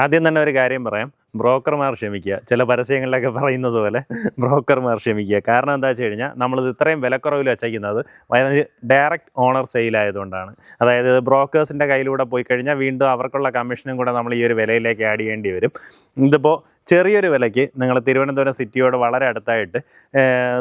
ആദ്യം തന്നെ ഒരു കാര്യം പറയാം. ബ്രോക്കർമാർ ക്ഷമിക്കുക. ചില പരസ്യങ്ങളിലൊക്കെ പറയുന്നത് പോലെ ബ്രോക്കർമാർ ക്ഷമിക്കുക. കാരണം എന്താ വെച്ച് കഴിഞ്ഞാൽ നമ്മളിത് ഇത്രയും വിലക്കുറവിൽ വെച്ചേക്കുന്നത് ഡയറക്റ്റ് ഓണർ സെയിൽ ആയതുകൊണ്ടാണ്. അതായത് ബ്രോക്കേഴ്സിന്റെ കയ്യിലൂടെ പോയി കഴിഞ്ഞാൽ വീണ്ടും അവർക്കുള്ള കമ്മീഷനും കൂടെ നമ്മൾ ഈ ഒരു വിലയിലേക്ക് ആഡ് ചെയ്യേണ്ടി വരും. ഇതിപ്പോൾ ചെറിയൊരു വിലയ്ക്ക് നിങ്ങൾ തിരുവനന്തപുരം സിറ്റിയോട് വളരെ അടുത്തായിട്ട്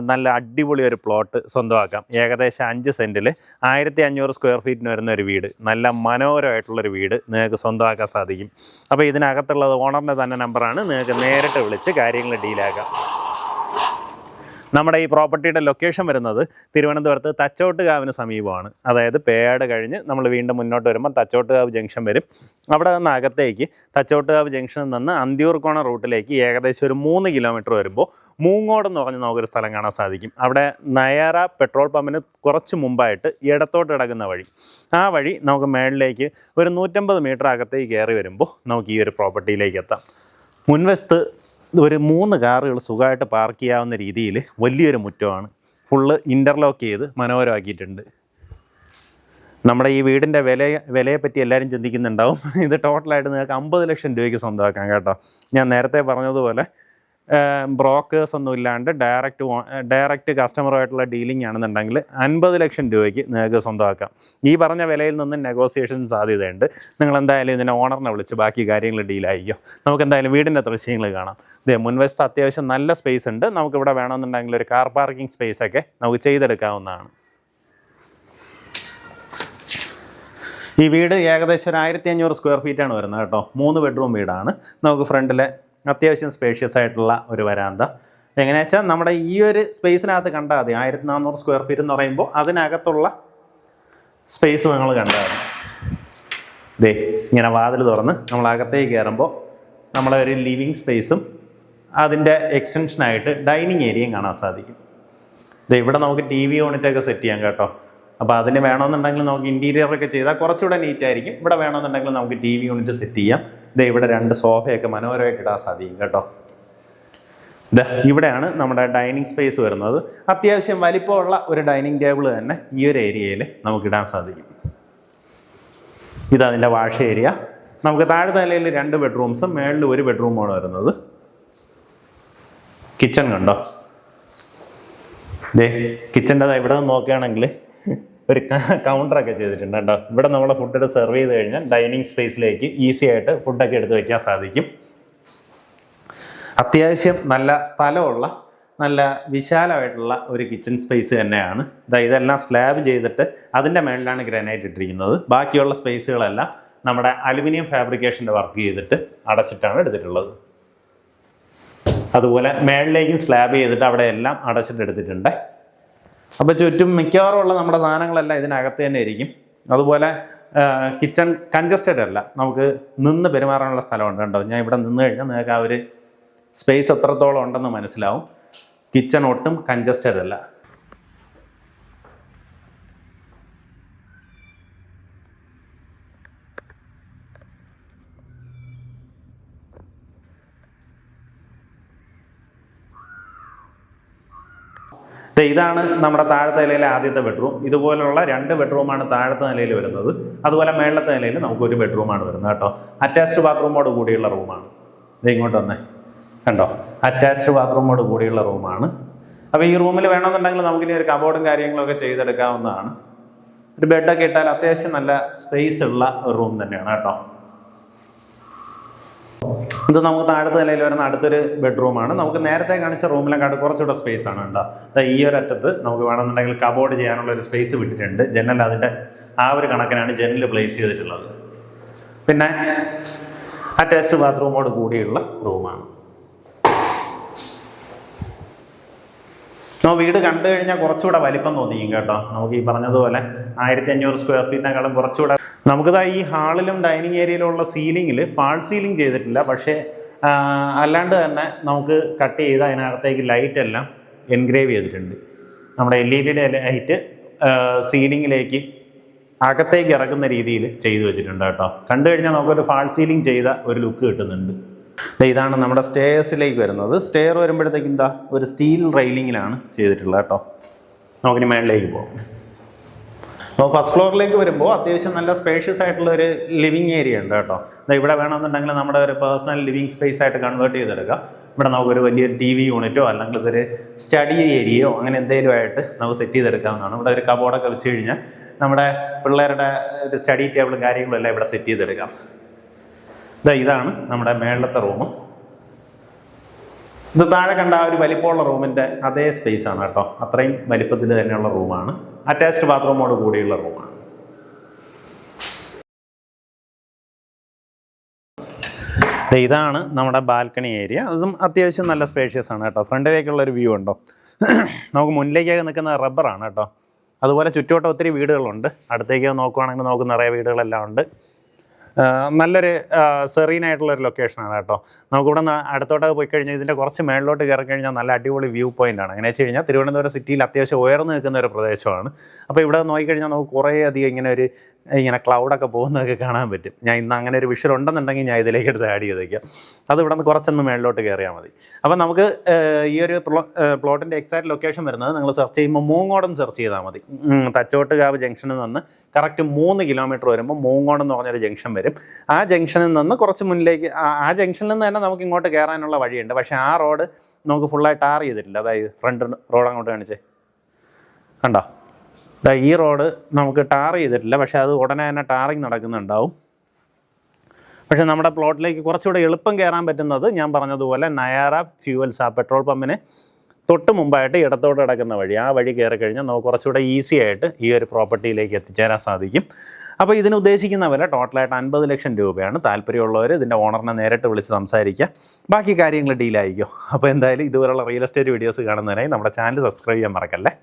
നല്ല അടിപൊളി ഒരു പ്ലോട്ട് സ്വന്തമാക്കാം. ഏകദേശം അഞ്ച് സെന്റിൽ ആയിരത്തി അഞ്ഞൂറ് സ്ക്വയർ ഫീറ്റിന് വരുന്ന ഒരു വീട്. നല്ല മനോഹരമായിട്ടുള്ളൊരു വീട് നിങ്ങൾക്ക് സ്വന്തമാക്കാൻ സാധിക്കും. അപ്പോൾ ഇതിനകത്തുള്ളത് ഓണറിന്റെ തന്നെ നമ്പറാണ് നിങ്ങൾക്ക് നേരിട്ട് വിളിച്ച് കാര്യങ്ങൾ ഡീലാക്കാം നമ്മുടെ ഈ പ്രോപ്പർട്ടിയുടെ ലൊക്കേഷൻ വരുന്നത് തിരുവനന്തപുരത്ത് തച്ചോട്ടുകാവിന് സമീപമാണ്. അതായത് പേയാട് കഴിഞ്ഞ് നമ്മൾ വീണ്ടും മുന്നോട്ട് വരുമ്പോൾ തച്ചോട്ടുകാവ് ജംഗ്ഷൻ വരും. അവിടെ നിന്ന് അകത്തേക്ക് തച്ചോട്ടുകാവ് ജംഗ്ഷനിൽ നിന്ന് അന്തിയൂർക്കോണ റൂട്ടിലേക്ക് ഏകദേശം ഒരു മൂന്ന് കിലോമീറ്റർ വരുമ്പോൾ മൂങ്ങോട് എന്ന് പറഞ്ഞ് നമുക്കൊരു സ്ഥലം കാണാൻ സാധിക്കും. അവിടെ നയറ പെട്രോൾ പമ്പിന് കുറച്ച് മുമ്പായിട്ട് ഇടത്തോട്ട് കിടക്കുന്ന വഴി. ആ വഴി നമുക്ക് മേളിലേക്ക് ഒരു നൂറ്റമ്പത് മീറ്റർ അകത്തേക്ക് കയറി വരുമ്പോൾ നമുക്ക് ഈ ഒരു പ്രോപ്പർട്ടിയിലേക്ക് എത്താം. മുൻവശത്ത് ഒരു മൂന്ന് കാറുകൾ സുഖമായിട്ട് പാർക്ക് ചെയ്യാവുന്ന രീതിയിൽ വലിയൊരു മുറ്റമാണ്. ഫുള്ള് ഇന്റർലോക്ക് ചെയ്ത് മനോഹരമാക്കിയിട്ടുണ്ട്. നമ്മുടെ ഈ വീടിന്റെ വില വിലയെ പറ്റി എല്ലാവരും ചിന്തിക്കുന്നുണ്ടാവും. ഇത് ടോട്ടലായിട്ട് നിങ്ങൾക്ക് അമ്പത് ലക്ഷം രൂപയ്ക്ക് സ്വന്തമാക്കാം കേട്ടോ. ഞാൻ നേരത്തെ പറഞ്ഞതുപോലെ ബ്രോക്കേഴ്സ് ഒന്നും ഇല്ലാണ്ട് ഡയറക്റ്റ് ഡയറക്റ്റ് കസ്റ്റമറുമായിട്ടുള്ള ഡീലിംഗ് ആണെന്നുണ്ടെങ്കിൽ അൻപത് ലക്ഷം രൂപയ്ക്ക് നിങ്ങൾക്ക് സ്വന്തമാക്കാം. ഈ പറഞ്ഞ വിലയിൽ നിന്ന് നെഗോസിയേഷൻ സാധ്യതയുണ്ട്. നിങ്ങൾ എന്തായാലും ഇതിനെ ഓണറിനെ വിളിച്ച് ബാക്കി കാര്യങ്ങൾ ഡീലായിരിക്കും നമുക്ക് എന്തായാലും വീടിന്റെ ദൃശ്യങ്ങൾ കാണാം. ഇതേ മുൻവശത്ത് അത്യാവശ്യം നല്ല സ്പേസ് ഉണ്ട്. നമുക്കിവിടെ വേണമെന്നുണ്ടെങ്കിൽ ഒരു കാർ പാർക്കിംഗ് സ്പേസ് ഒക്കെ നമുക്ക് ചെയ്തെടുക്കാവുന്നതാണ്. ഈ വീട് ഏകദേശം ഒരു ആയിരത്തി അഞ്ഞൂറ് സ്ക്വയർ ഫീറ്റാണ് വരുന്നത് കേട്ടോ. മൂന്ന് ബെഡ്റൂം വീടാണ്. നമുക്ക് ഫ്രണ്ടിലെ അത്യാവശ്യം സ്പേഷ്യസ് ആയിട്ടുള്ള ഒരു വരാന്ത. എങ്ങനെയാ വെച്ചാൽ നമ്മുടെ ഈ ഒരു സ്പേസിനകത്ത് കണ്ടാൽ മതി. ആയിരത്തി നാനൂറ് സ്ക്വയർ ഫീറ്റ് എന്ന് പറയുമ്പോൾ അതിനകത്തുള്ള സ്പേസ് നിങ്ങൾ കണ്ടാൽ മതി. ദേ ഇങ്ങനെ വാതിൽ തുറന്ന് നമ്മൾ അകത്തേക്ക് കയറുമ്പോൾ നമ്മളെ ഒരു ലിവിങ് സ്പേസും അതിന്റെ എക്സ്റ്റൻഷനായിട്ട് ഡൈനിങ് ഏരിയയും കാണാൻ സാധിക്കും. ദേ ഇവിടെ നമുക്ക് ടി വി യൂണിറ്റൊക്കെ സെറ്റ് ചെയ്യാം കേട്ടോ. അപ്പോൾ അതിന് വേണമെന്നുണ്ടെങ്കിൽ നമുക്ക് ഇന്റീരിയറൊക്കെ ചെയ്താൽ കുറച്ചുകൂടെ നീറ്റായിരിക്കും ഇവിടെ വേണമെന്നുണ്ടെങ്കിൽ നമുക്ക് ടി വി യൂണിറ്റ് സെറ്റ് ചെയ്യാം. ദേ ഇവിടെ രണ്ട് സോഫയൊക്കെ മനോഹരമായിട്ട് ഇടാൻ സാധിക്കും കേട്ടോ. ഇവിടെയാണ് നമ്മുടെ ഡൈനിങ് സ്പേസ് വരുന്നത്. അത്യാവശ്യം വലിപ്പമുള്ള ഒരു ഡൈനിങ് ടേബിൾ തന്നെ ഈ ഒരു ഏരിയയിൽ നമുക്ക് ഇടാൻ സാധിക്കും. ഇതതിന്റെ വാഷ് ഏരിയ. നമുക്ക് താഴെ നിലയിൽ രണ്ട് ബെഡ്റൂംസും മേളിൽ ഒരു ബെഡ്റൂമാണ് വരുന്നത്. കിച്ചൺ കണ്ടോ? ദേ കിച്ചന്റെ ഇവിടെ നിന്ന് നോക്കുകയാണെങ്കിൽ ഒരു കൗണ്ടറൊക്കെ ചെയ്തിട്ടുണ്ട് കേട്ടോ. ഇവിടെ നമ്മളെ ഫുഡ് സെർവ് ചെയ്ത് കഴിഞ്ഞാൽ ഡൈനിങ് സ്പേസിലേക്ക് ഈസി ആയിട്ട് ഫുഡൊക്കെ എടുത്ത് വയ്ക്കാൻ സാധിക്കും. അത്യാവശ്യം നല്ല സ്ഥലമുള്ള നല്ല വിശാലമായിട്ടുള്ള ഒരു കിച്ചൺ സ്പേസ് തന്നെയാണ്. ഇതാ ഇതെല്ലാം സ്ലാബ് ചെയ്തിട്ട് അതിന്റെ മേളിലാണ് ഗ്രാനൈറ്റ് ഇട്ടിരിക്കുന്നത്. ബാക്കിയുള്ള സ്പേസുകളെല്ലാം നമ്മുടെ അലുമിനിയം ഫാബ്രിക്കേഷന്റെ വർക്ക് ചെയ്തിട്ട് അടച്ചിട്ടാണ് എടുത്തിട്ടുള്ളത്. അതുപോലെ മേളിലേക്കും സ്ലാബ് ചെയ്തിട്ട് അവിടെ എല്ലാം അടച്ചിട്ട് എടുത്തിട്ടുണ്ട്. അപ്പോൾ ചുറ്റും മിക്കവാറും ഉള്ള നമ്മുടെ സാധനങ്ങളെല്ലാം ഇതിനകത്ത് തന്നെ ഇരിക്കും. അതുപോലെ കിച്ചൺ കൺജസ്റ്റഡ് അല്ല. നമുക്ക് നിന്ന് പെരുമാറാനുള്ള സ്ഥലമുണ്ട് കേട്ടോ ഞാൻ ഇവിടെ നിന്ന് കഴിഞ്ഞാൽ നിങ്ങൾക്ക് ആ ഒരു സ്പേസ് എത്രത്തോളം ഉണ്ടെന്ന് മനസ്സിലാവും. കിച്ചൺ ഒട്ടും കൺജസ്റ്റഡ് അല്ല. ഇതാണ് നമ്മുടെ താഴത്തെ നിലയിലെ ആദ്യത്തെ ബെഡ്റൂം ഇതുപോലുള്ള രണ്ട് ബെഡ്റൂമാണ് താഴത്തെ നിലയിൽ വരുന്നത്. അതുപോലെ മേളത്തെ നിലയിൽ നമുക്ക് ഒരു ബെഡ്റൂമാണ് വരുന്നത് കേട്ടോ. അറ്റാച്ച്ഡ് ബാത്റൂമോട് കൂടിയുള്ള റൂമാണ് ഇത് ഇങ്ങോട്ട് വന്നേ. കണ്ടോ? അറ്റാച്ച്ഡ് ബാത്റൂമോട് കൂടിയുള്ള റൂമാണ് അപ്പോൾ ഈ റൂമിൽ വേണമെന്നുണ്ടെങ്കിൽ നമുക്കിനി ഒരു കബോർഡും കാര്യങ്ങളൊക്കെ ചെയ്തെടുക്കാവുന്നതാണ്. ഒരു ബെഡൊക്കെ ഇട്ടാൽ അത്യാവശ്യം നല്ല സ്പേസ് ഉള്ള റൂം തന്നെയാണ് കേട്ടോ. ഇത് നമുക്ക് താഴത്തെ നിലയിൽ വരുന്ന അടുത്തൊരു ബെഡ്റൂമാണ് നമുക്ക് നേരത്തെ കാണിച്ച റൂമിലെക്കാട്ട് കുറച്ചുകൂടെ സ്പേസ് ആണ് കേട്ടോ. ദാ ഈ ഒരു അറ്റത്ത് നമുക്ക് വേണമെന്നുണ്ടെങ്കിൽ കബോർഡ് ചെയ്യാനുള്ള ഒരു സ്പേസ് വിട്ടിട്ടുണ്ട്. ജനൽ അതിന്റെ ആ ഒരു കണക്കിനാണ് ജനൽ പ്ലേസ് ചെയ്തിട്ടുള്ളത്. പിന്നെ അറ്റാച്ച്ഡ് ബാത്റൂമോട് കൂടിയുള്ള റൂമാണ് നമ്മൾ വീട് കണ്ടു കഴിഞ്ഞാൽ കുറച്ചുകൂടെ വലിപ്പം തോന്നിക്കും കേട്ടോ. നമുക്ക് ഈ പറഞ്ഞതുപോലെ ആയിരത്തി അഞ്ഞൂറ് സ്ക്വയർ ഫീറ്റിനേക്കാളും കുറച്ചുകൂടെ നമുക്കിതാ ഈ ഹാളിലും ഡൈനിങ് ഏരിയയിലുള്ള സീലിങ്ങിൽ ഫാൾ സീലിംഗ് ചെയ്തിട്ടില്ല. പക്ഷേ അല്ലാണ്ട് തന്നെ നമുക്ക് കട്ട് ചെയ്ത് അതിനകത്തേക്ക് ലൈറ്റ് എല്ലാം എൻഗ്രേവ് ചെയ്തിട്ടുണ്ട്. നമ്മുടെ എൽ ഇ ഡിയുടെ ലൈറ്റ് സീലിങ്ങിലേക്ക് അകത്തേക്ക് ഇറക്കുന്ന രീതിയിൽ ചെയ്തു വെച്ചിട്ടുണ്ട് കേട്ടോ. കണ്ടു കഴിഞ്ഞാൽ നമുക്കൊരു ഫാൾ സീലിംഗ് ചെയ്ത ഒരു ലുക്ക് കിട്ടുന്നുണ്ട്. ഇതാണ് നമ്മുടെ സ്റ്റേഴ്സിലേക്ക് വരുന്നത്. സ്റ്റെയർ വരുമ്പോഴത്തേക്കും എന്താ ഒരു സ്റ്റീൽ റെയിലിങ്ങിലാണ് ചെയ്തിട്ടുള്ളത് കേട്ടോ. നമുക്കിനി മേളിലേക്ക് പോകാം. അപ്പോൾ ഫസ്റ്റ് ഫ്ലോറിലേക്ക് വരുമ്പോൾ അത്യാവശ്യം നല്ല സ്പേഷ്യസ് ആയിട്ടുള്ള ഒരു ലിവിങ് ഏരിയ ഉണ്ട് കേട്ടോ. ഇവിടെ വേണമെന്നുണ്ടെങ്കിൽ നമ്മുടെ ഒരു പേഴ്സണൽ ലിവിങ് സ്പേസ് ആയിട്ട് കൺവേർട്ട് ചെയ്തെടുക്കാം. ഇവിടെ നമുക്കൊരു വലിയ ടി വി യൂണിറ്റോ അല്ലെങ്കിൽ ഇതൊരു സ്റ്റഡി ഏരിയയോ അങ്ങനെ എന്തെങ്കിലും ആയിട്ട് നമുക്ക് സെറ്റ് ചെയ്തെടുക്കാവുന്നതാണ്. ഇവിടെ ഒരു കബോർഡൊക്കെ വെച്ച് കഴിഞ്ഞാൽ നമ്മുടെ പിള്ളേരുടെ ഒരു സ്റ്റഡി ടേബിളും കാര്യങ്ങളും എല്ലാം ഇവിടെ സെറ്റ് ചെയ്തെടുക്കാം. ഇതാ ഇതാണ് നമ്മുടെ മേളത്തെ റൂം ഇത് താഴെ കണ്ട ആ ഒരു വലിപ്പമുള്ള റൂമിന്റെ അതേ സ്പേസ് ആണ് കേട്ടോ. അത്രയും വലിപ്പത്തിൽ തന്നെയുള്ള റൂമാണ്. അറ്റാച്ച്ഡ് ബാത്റൂമോട് കൂടിയുള്ള റൂമാണ്. ഇതാണ് നമ്മുടെ ബാൽക്കണി ഏരിയ അതും അത്യാവശ്യം നല്ല സ്പേഷ്യസ് ആണ് കേട്ടോ. ഫ്രണ്ടിലേക്കുള്ള ഒരു വ്യൂ ഉണ്ടോ? നമുക്ക് മുന്നിലേക്കൊക്കെ നിൽക്കുന്ന റബ്ബറാണ് കേട്ടോ. അതുപോലെ ചുറ്റുവട്ടം ഒത്തിരി വീടുകളുണ്ട്. അടുത്തേക്ക് നോക്കുവാണെങ്കിൽ നമുക്ക് നിറയെ വീടുകളെല്ലാം ഉണ്ട്. നല്ലൊരു സെറീൻ ആയിട്ടുള്ള ഒരു ലൊക്കേഷനാണ് കേട്ടോ. നമുക്കിവിടെ അടുത്തോട്ടൊക്കെ പോയി കഴിഞ്ഞാൽ ഇതിന്റെ കുറച്ച് മേളിലോട്ട് കയറി കഴിഞ്ഞാൽ നല്ല അടിപൊളി വ്യൂ പോയിന്റ് ആണ്. അങ്ങനെ വെച്ച് കഴിഞ്ഞാൽ തിരുവനന്തപുരം സിറ്റിയിൽ അത്യാവശ്യം ഉയർന്നു നിൽക്കുന്ന ഒരു പ്രദേശമാണ്. അപ്പോൾ ഇവിടെ നോക്കിക്കഴിഞ്ഞാൽ നമുക്ക് കുറേ അധികം ഇങ്ങനെ ഒരു ഇങ്ങനെ ക്ലൗഡൊക്കെ പോകുന്നതൊക്കെ കാണാൻ പറ്റും. ഞാൻ ഇന്ന് അങ്ങനെ ഒരു വിഷ്വൽ ഉണ്ടെന്നുണ്ടെങ്കിൽ ഞാൻ ഇതിലേക്ക് എടുത്ത് ആഡ് ചെയ്തേക്കാം. അത് ഇവിടെ നിന്ന് കുറച്ചൊന്ന് മേളിലോട്ട് കയറിയാൽ മതി. അപ്പം നമുക്ക് ഈ ഒരു പ്ലോട്ടിന്റെ എക്സാക്ട് ലൊക്കേഷൻ വരുന്നത് നിങ്ങൾ സെർച്ച് ചെയ്യുമ്പോൾ മൂങ്ങോടം സെർച്ച് ചെയ്താൽ മതി. തച്ചോട്ടുകാവ് ജംഗ്ഷനിൽ നിന്ന് കറക്റ്റ് മൂന്ന് കിലോമീറ്റർ വരുമ്പോൾ മൂങ്ങോടം എന്ന് പറഞ്ഞൊരു ജംഗ്ഷൻ വരും. ആ ജംഗ്ഷനിൽ നിന്ന് കുറച്ച് മുന്നിലേക്ക് ആ- ജംഗ്ഷനിൽ നിന്ന് തന്നെ നമുക്ക് ഇങ്ങോട്ട് കയറാനുള്ള വഴിയുണ്ട്. പക്ഷേ ആ റോഡ് നമുക്ക് ഫുള്ളായി ടാർ ചെയ്തിട്ടില്ല. അതായത് ഫ്രണ്ട് റോഡ് അങ്ങോട്ട് കാണിച്ചേ. കണ്ടോ? ഈ റോഡ് നമുക്ക് ടാർ ചെയ്തിട്ടില്ല പക്ഷെ അത് ഉടനെ തന്നെ ടാറിങ് നടക്കുന്നുണ്ടാവും. പക്ഷെ നമ്മുടെ പ്ലോട്ടിലേക്ക് കുറച്ചുകൂടെ എളുപ്പം കയറാൻ പറ്റുന്നത് ഞാൻ പറഞ്ഞതുപോലെ നയാറ ഫ്യൂവൽസ് ആ പെട്രോൾ പമ്പിന് തൊട്ട് മുമ്പായിട്ട് ഇടത്തോട്ട് കിടക്കുന്ന വഴി. ആ വഴി കയറി കഴിഞ്ഞാൽ നമുക്ക് കുറച്ചുകൂടെ ഈസി ആയിട്ട് ഈ ഒരു പ്രോപ്പർട്ടിയിലേക്ക് എത്തിച്ചേരാൻ സാധിക്കും. അപ്പോൾ ഇതിന് ഉദ്ദേശിക്കുന്ന വില ടോട്ടലായിട്ട് അൻപത് ലക്ഷം രൂപയാണ്. താല്പര്യമുള്ളവർ ഇതിന്റെ ഓണറിനെ നേരിട്ട് വിളിച്ച് സംസാരിക്കുക ബാക്കി കാര്യങ്ങൾ ഡീലായിരിക്കും. അപ്പോൾ എന്തായാലും ഇതുപോലുള്ള റിയൽ എസ്റ്റേറ്റ് വീഡിയോസ് കാണുന്നതിനായി നമ്മുടെ ചാനൽ സബ്സ്ക്രൈബ് ചെയ്യാൻ മറക്കല്ലേ?